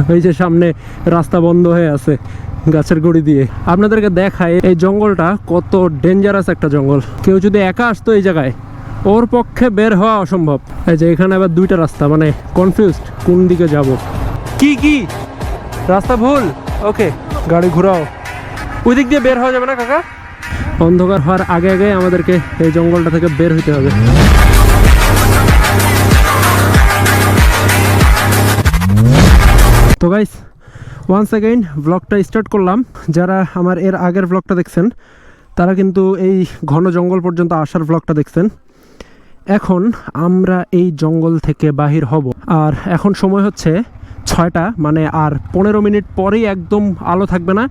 এই যে সামনে রাস্তা বন্ধ হয়ে আছে গাছের গড়ি দিয়ে। আপনাদেরকে দেখায় এই জঙ্গলটা কত ডেঞ্জারাস একটা জঙ্গল। কেউ যদি একা আসতো এই জায়গায়, ওর পক্ষে বের হওয়া অসম্ভব। এই যে এখানে আবার দুইটা রাস্তা মানে কনফিউজড কোন দিকে যাব। কি কি? রাস্তা ভুল? ওকে, গাড়ি ঘোরাও। ওই দিক দিয়ে বের হওয়া যাবে না কাকা? অন্ধকার হওয়ার আগে আগে আমাদেরকে এই জঙ্গলটা থেকে বের হতে হবে। তো গাইস ওয়ান্স অ্যাগেইন ব্লগটা স্টার্ট করলাম। যারা আমার এর আগের ব্লগটা দেখছেন, তারা কিন্তু এই ঘন জঙ্গল পর্যন্ত আসার ব্লগটা দেখছেন। এখন আমরা এই জঙ্গল থেকে বাহির হব। আর এখন সময় হচ্ছে ছয়টা মানে আর পনেরো মিনিট পরেই একদম আলো থাকবে না।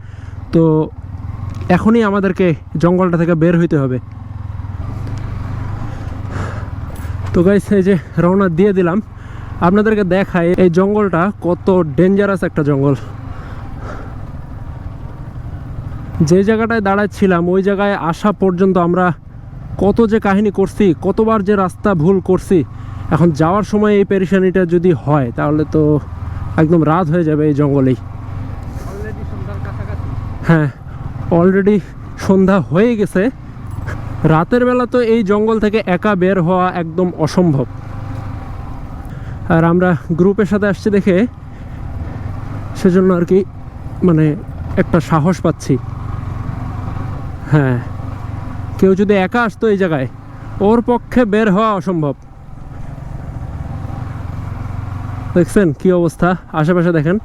তো এখনই আমাদেরকে জঙ্গলটা থেকে বের হইতে হবে। তো গাইস এই যে রওনা দিয়ে দিলাম। আপনাদেরকে দেখায় এই জঙ্গলটা কত ডেঞ্জারাস একটা জঙ্গল। যে জায়গাটায় দাঁড়াচ্ছিলাম ওই জায়গায় আসা পর্যন্ত আমরা কত যে কাহিনী করছি কতবার যে রাস্তা ভুল করছি এখন যাওয়ার সময় এই পেরেশানিটা যদি হয় তাহলে তো একদম রাত হয়ে যাবে এই জঙ্গলেই। হ্যাঁ অলরেডি সন্ধ্যা হয়ে গেছে। রাতের বেলা তো এই জঙ্গল থেকে একা বের হওয়া একদম অসম্ভব। আর আমরা গ্রুপের সাথে আসছি দেখে সেজন্য আর কি মানে একটা সাহস পাচ্ছি। হ্যাঁ কেউ যদি একা আসতো এই জায়গায়, ওর পক্ষে বের হওয়া অসম্ভব। দেখছেন কি অবস্থা? আশেপাশে দেখেন।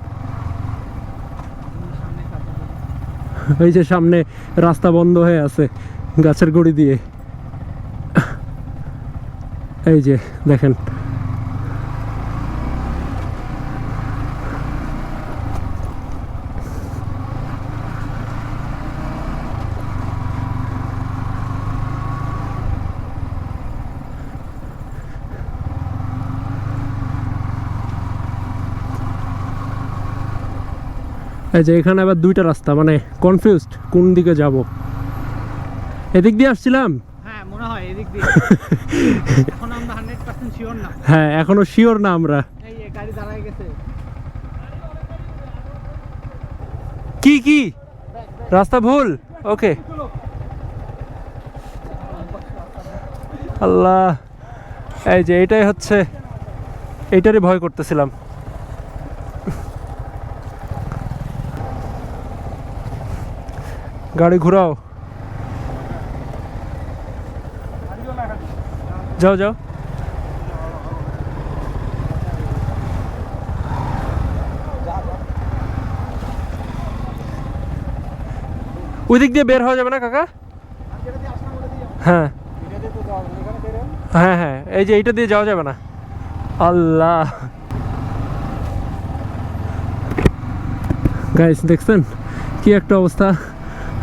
এই যে সামনে রাস্তা বন্ধ হয়ে আছে গাছের গড়ি দিয়ে। এই যে দেখেন। এই যে এখানে আবার দুইটা রাস্তা মানে কনফিউজড কোন দিকে যাব। এদিক দিয়ে আসছিলাম? হ্যাঁ মনে হয় এদিক দিয়ে। এখন শিওর না। হ্যাঁ এখনও শিওর না আমরা। কি কি? রাস্তা ভুল? ওকে আল্লাহ এই যে এটাই হচ্ছে এইটারই ভয় করতেছিলাম। গাড়ি ঘোরাও। যাও যাও। ওই দিক দিয়ে বের হওয়া যাবে না, কাকা? হ্যাঁ। হ্যাঁ হ্যাঁ এই যে এইটা দিয়ে যাওয়া যাবে না। আল্লাহ। গাইস দেখছেন? কি একটা অবস্থা?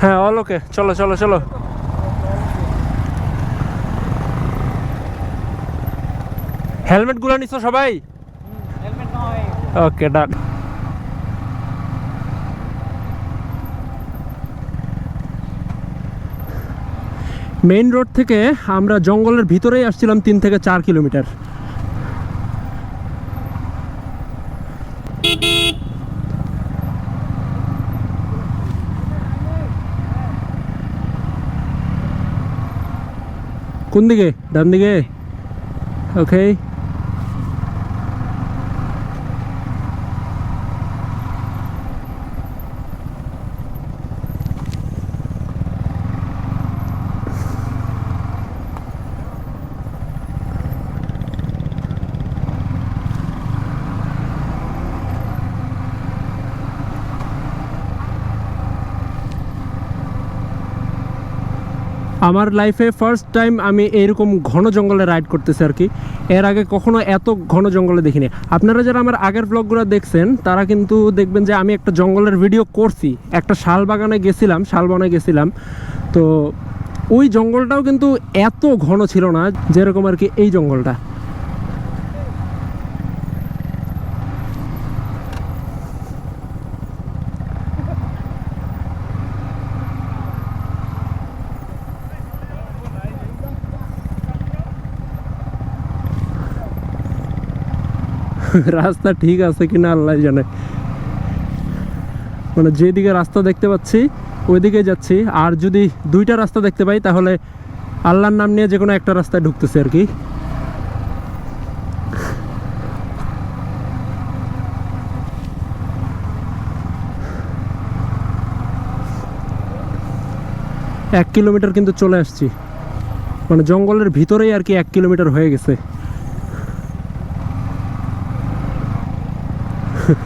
হ্যাঁ অল ওকে চলো চলো চলো। হেলমেটগুলো নিছো সবাই? ওকে ডান মেইন রোড থেকে আমরা জঙ্গলের ভিতরেই আসছিলাম তিন থেকে চার কিলোমিটার কোন দিকে ডান দিকে ওকে আমার লাইফে ফার্স্ট টাইম আমি এইরকম ঘন জঙ্গলে রাইড করতেছি আর কি। এর আগে কখনো এত ঘন জঙ্গলে দেখিনি। আপনারা যারা আমার আগের ব্লগগুলো দেখছেন, তারা কিন্তু দেখবেন যে আমি একটা জঙ্গলের ভিডিও করছি। একটা শাল বাগানে গেছিলাম শালবনে গেছিলাম। তো ওই জঙ্গলটাও কিন্তু এত ঘন ছিল না, যেরকম আর কি এই জঙ্গলটা। রাস্তা ঠিক আছে কি না আল্লাহ জানে। মানে যেদিকে রাস্তা দেখতে পাচ্ছি, ওইদিকে যাচ্ছি। আর যদি দুইটা রাস্তা দেখতে পাই, তাহলে আল্লাহর নাম নিয়ে যে কোনো একটা রাস্তায় ঢুকতেছে আর কি। এক কিলোমিটার কিন্তু চলে আসছি। মানে জঙ্গলের ভিতরেই আর কি এক কিলোমিটার হয়ে গেছে।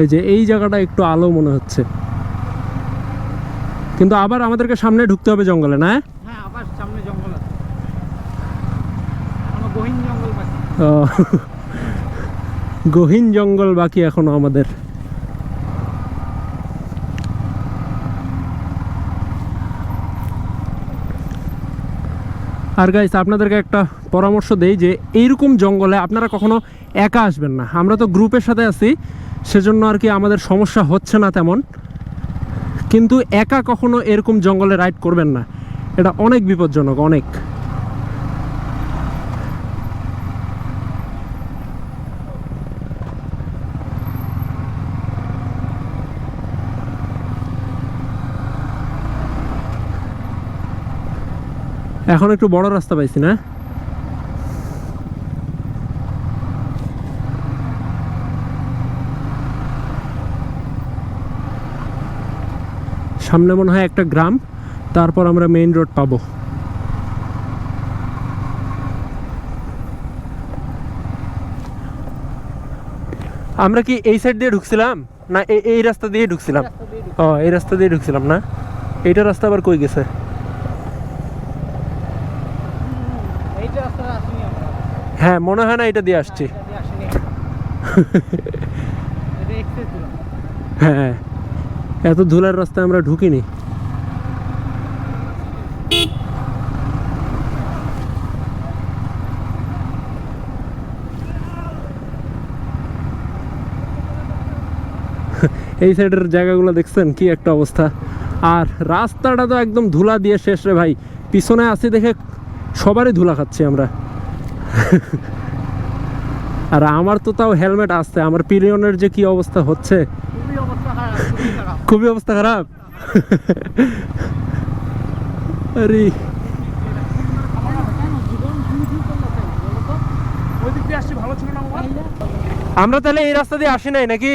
এই যে এই জায়গাটা একটু আলো মনে হচ্ছে। কিন্তু আবার আমাদেরকে সামনে ঢুকতে হবে জঙ্গলে না? হ্যাঁ আবার সামনে জঙ্গল আছে। গহীন জঙ্গল বাকি এখনও আমাদের। আর গাইস আপনাদেরকে একটা পরামর্শ দেই যে এইরকম জঙ্গলে আপনারা কখনো একা আসবেন না। আমরা তো গ্রুপের সাথে আছি, সেজন্য আর কি আমাদের সমস্যা হচ্ছে না তেমন। কিন্তু একা কখনো এরকম জঙ্গলে রাইড করবেন না। এটা অনেক বিপজ্জনক, অনেক। এখন একটু বড় রাস্তা পাইছি না? সামনে মনে হয় একটা গ্রাম তারপর আমরা মেইন রোড পাবো। আমরা কি এই সাইড দিয়ে ঢুকছিলাম? না এই- এই রাস্তা দিয়ে ঢুকছিলাম। ও এই রাস্তা দিয়ে ঢুকছিলাম না? এইটা রাস্তা আবার কই গেছে এইটা রাস্তাটা আসেনি আমরা হ্যাঁ মনে হয় না এটা দিয়ে আসছি। দিলাম হ্যাঁ। এত ধুলার রাস্তায় আমরা ঢুকিনি। এই সাইডের জায়গাগুলো দেখছেন কি একটা অবস্থা। আর রাস্তাটা তো একদম ধুলা দিয়ে শেষ রে ভাই। পিছনে আছি দেখে সবারই ধুলা খাচ্ছি আমরা। আর আমার তো তাও হেলমেট আসছে আমার পিরিয়নের যে কি অবস্থা হচ্ছে? খুবই অবস্থা খারাপ আরে। আমরা তাহলে এই রাস্তা দিয়ে আসি নাই নাকি?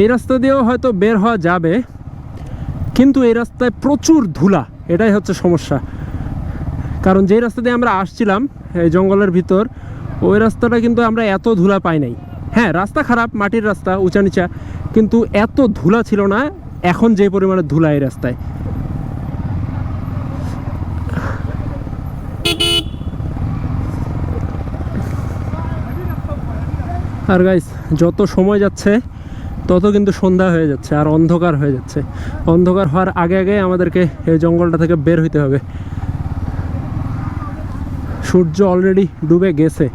এই রাস্তা দিয়েও হয়তো বের হওয়া যাবে কিন্তু এই রাস্তায় প্রচুর ধুলা এটাই হচ্ছে সমস্যা। কারণ যেই রাস্তা দিয়ে আমরা আসছিলাম, এই জঙ্গলের ভিতর, ওই রাস্তাটা কিন্তু আমরা এত ধুলা পাই নাই। হ্যাঁ রাস্তা খারাপ, মাটির রাস্তা উঁচা নিচা কিন্তু এত ধুলা ছিল না, এখন যে পরিমাণে ধুলা এই রাস্তায়। আর গাইস যত সময় যাচ্ছে, তত কিন্তু সন্ধ্যা হয়ে যাচ্ছে, আর অন্ধকার হয়ে যাচ্ছে। অন্ধকার হওয়ার আগে আগে আমাদেরকে এই জঙ্গলটা থেকে বের হইতে হবে। সূর্য অলরেডি ডুবে গেছে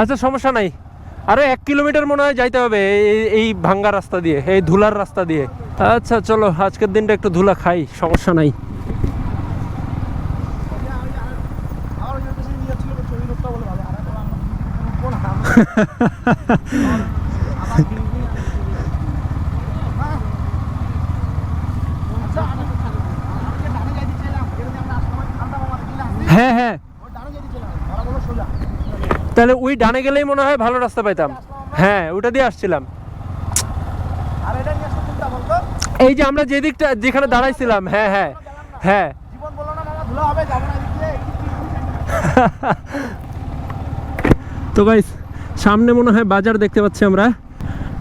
আচ্ছা সমস্যা নাই আরও এক কিলোমিটার মনে হয় যাইতে হবে এই- এই ভাঙ্গা রাস্তা দিয়ে এই ধুলার রাস্তা দিয়ে আচ্ছা চলো আজকের দিনটা একটু ধুলা খাই সমস্যা নাই হ্যাঁ হ্যাঁ। তাহলে ওই ডানে গেলেই মনে হয় ভালো রাস্তা পাইতাম। হ্যাঁ ওটা দিয়ে আসছিলাম। এই যে আমরা যেদিকটা, যেখানে দাঁড়াইছিলাম হ্যাঁ হ্যাঁ হ্যাঁ। তো ভাই সামনে মনে হয় বাজার দেখতে পাচ্ছি আমরা।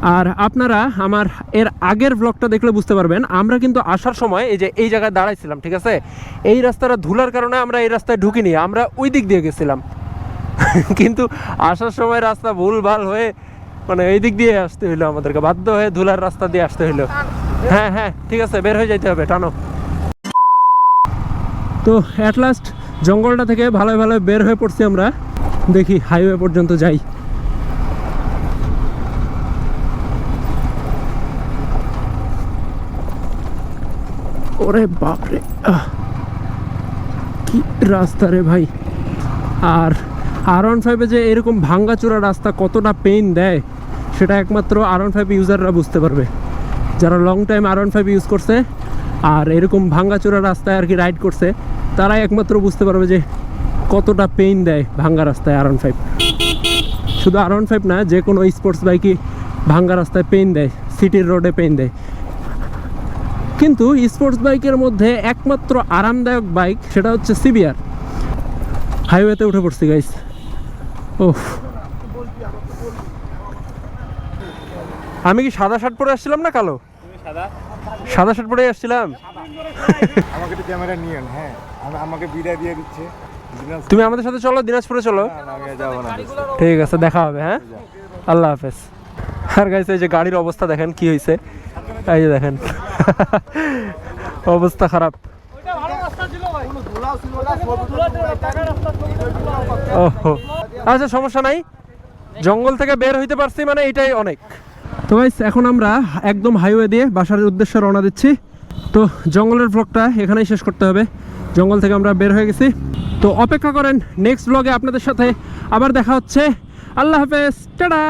আর আপনারা আমার এর আগের ব্লগটা দেখলে বুঝতে পারবেন, আমরা কিন্তু আসার সময় এই যে এই জায়গায় দাঁড়াইছিলাম, ঠিক আছে? এই রাস্তাটা ধুলার কারণে আমরা এই রাস্তায় ঢুকিনি, আমরা ওই দিক দিয়ে গেছিলাম। কিন্তু আসার সময় রাস্তা ভুল ভালো হয়ে মানে এই দিক দিয়ে আসতে হইল আমাদেরকে, বাধ্য হয়ে ধুলার রাস্তা দিয়ে আসতে হইল। হ্যাঁ হ্যাঁ ঠিক আছে, বের হয়ে যাইতে হবে, টানো। তো অ্যাট লাস্ট জঙ্গলটা থেকে ভালো ভালো বের হয়ে পড়ছি আমরা। দেখি হাইওয়ে পর্যন্ত যাই। ওরে বাপরে! কি রাস্তা রে ভাই। আর আর ওয়ান ফাইভে যে এরকম ভাঙ্গাচোরা রাস্তা কতটা পেইন দেয়, সেটা একমাত্র আর ওয়ান ফাইভ ইউজাররা বুঝতে পারবে। যারা long time R one five use করছে, আর এরকম ভাঙ্গাচোরা রাস্তায় আর কি রাইড করছে, তারাই একমাত্র বুঝতে পারবে যে কতটা পেইন দেয় ভাঙ্গা রাস্তায় আর ওয়ান ফাইভ শুধু আর ওয়ান ফাইভ না, যে কোনো স্পোর্টস বাইকই ভাঙ্গা রাস্তায় পেইন দেয় সিটির রোডে পেইন দেয়। কিন্তু স্পোর্টস বাইকের মধ্যে একমাত্র আরামদায়ক বাইক সেটা হচ্ছে সিবিআর হাইওয়েতে উঠে পড়ছি গাইস ওহ আমি কি সাদা শার্ট পরে আসছিলাম না কালো? সাদা? শার্ট পরে আসছিলাম? আমাকে তো ক্যামেরা নিয়েন হ্যাঁ। আমাকে বিদায় দিয়ে দিচ্ছে। তুমি আমাদের সাথে চলো দিনাজপুরে চলো। না, না, আমি আর যাব না। ঠিক আছে দেখা হবে হ্যাঁ? আল্লাহ হাফেজ। আর গাইছে এই যে গাড়ির অবস্থা দেখেন কি হয়েছে এই যে দেখেন। অবস্থা খারাপ। আচ্ছা সমস্যা নাই। জঙ্গল থেকে বের হইতে পারছি মানে এটাই অনেক। তো এখন আমরা একদম হাইওয়ে দিয়ে বাসার উদ্দেশ্যে রওনা দিচ্ছি। তো জঙ্গলের ব্লগটা এখানেই শেষ করতে হবে। জঙ্গল থেকে আমরা বের হয়ে গেছি। তো অপেক্ষা করেন নেক্সট ব্লগে আপনাদের সাথে আবার দেখা হচ্ছে। আল্লাহ হাফেজ, টাটা!